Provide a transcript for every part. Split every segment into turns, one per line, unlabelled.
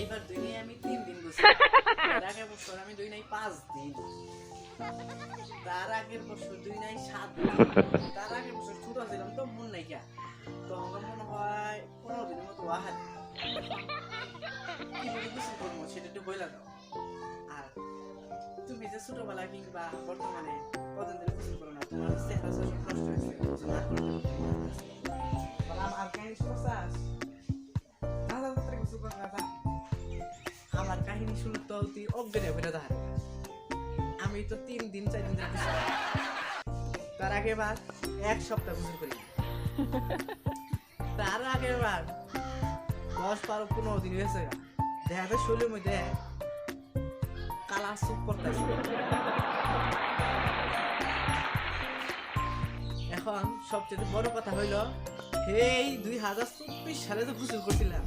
এইবার দুই নাই, আমি তিন দিন গোসল এর আগের বছর আমি দুই নাই, পাঁচ দিন। তার আগের বছর দুই নাই, সাত দিন। তার আগের বছর ছোট ছিলাম, তো মন নাই তো মনে হয় পনেরো দিনের মতো করব সেটা একটু বইলা দাও। আর তুমি যে ছোটবেলা কিংবা বর্তমানে কাহিনী শুনছাস না না তাড়াতাড়ি গোসল কর না যা। আমার কাহিনী শুনে তো তুই অজ্ঞান বেরো তাহার আমি তো তিন দিন চার দিন। তার আগের বার এক সপ্তাহ গোসল করি তার আগের বার দশ বারো পনেরো দিন হয়েছে। দেখা যায় শরীরের মধ্যে কালা সুপ করতেছে এখন সবচেয়ে বড় কথা হইল, এই দুই হাজার চব্বিশ সালে তো গোসল করছিলাম।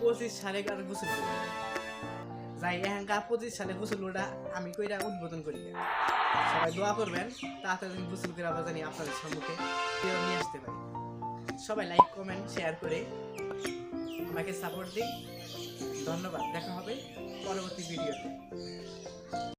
পঁচিশ সালে আর গোসল যাই, এখানকার পঁচিশ সালে গোসল ওটা আমি কইরা উদ্বোধন করি। সবাই দোয়া করবেন, তাড়াতাড়ি গোসল করে আবার জানি আপনাদের সম্মুখে নিয়ে আসতে পারি। সবাই লাইক কমেন্ট শেয়ার করে আমাকে সাপোর্ট দিন। ধন্যবাদ, দেখা হবে পরবর্তী ভিডিওতে।